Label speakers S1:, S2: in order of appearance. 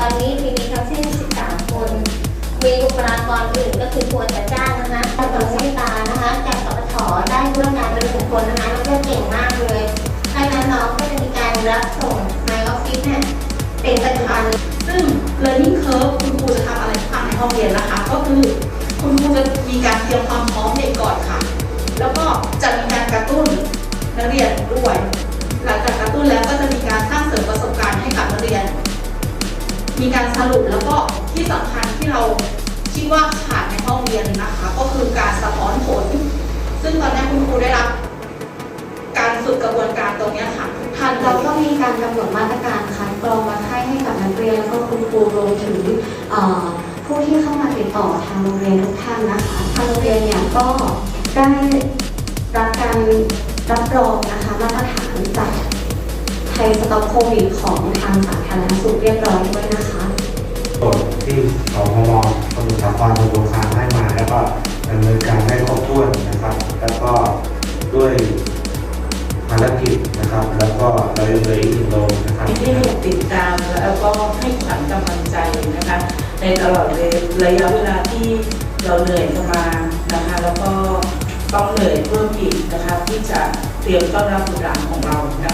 S1: ตอนนี้มีทั้งสิ้น 13 คน มีบุคลากรอื่นก็คือควรจะจ้างนะคะทางฝั่งเมตตานะคะ จากสปทได้ร่วมงานเป็นหนึ่งคนนะคะแล้วก็เก่งมากเลยดังนั้นน้องก็จะมีการรับส่งในออฟฟิศเนี่ยเป็นปัจจุบัน
S2: ซึ่ง learning curve คุณครูจะทำอะไรบ้างในห้องเรียนนะคะ ก็คือคุณครูจะมีการเตรียมความพร้อมเด็กก่อนค่ะ แล้วก็จะมีการกระตุ้นนักเรียนด้วย หลังจากกระตุ้นแล้วก็จะมีการสร้างเสริม มีการสรุปแล้วก็ที่สำคัญที่เราคิดว่าขาดในห้องเรียนนะคะ ก็คือการสะท้อนผล ซึ่งตอนนี้คุณครูได้รับ การฝึกกระบวนการตรงนี้ค่ะทุกท่านเรา
S1: ก็มีการกำหนดมาตรการคัดกรองวัดไข้ให้กับนักเรียนแล้วก็คุณครูรวมถึงผู้ที่เข้ามาติดต่อทางโรงเรียนทุกท่านนะคะทางโรงเรียนเนี่ยก็ได้รับการรับรองนะคะมาตรฐานจาก ไทยสต็อปโควิดของทางสาธารณสุขเรียบร้อยด้วยนะคะ
S3: กฎที่สพมสมุทรสาครตำบลคางให้มาแล้วก็ดำเนินการได้ครบถ้วนนะครับ แล้วก็ด้วยภารกิจนะครับ แล้วก็เรายังเหลืออีกหนึ่งโรงนะครับ
S4: ที่ติดตามแล้วก็ให้ขวัญกำลังใจนะคะในตลอดระยะเวลาที่เราเหนื่อยกันมานะคะแล้วก็ต้องเหนื่อยเพิ่มอีกนะคะที่จะเตรียมต้อนรับบุตรหลานของเรานะคะ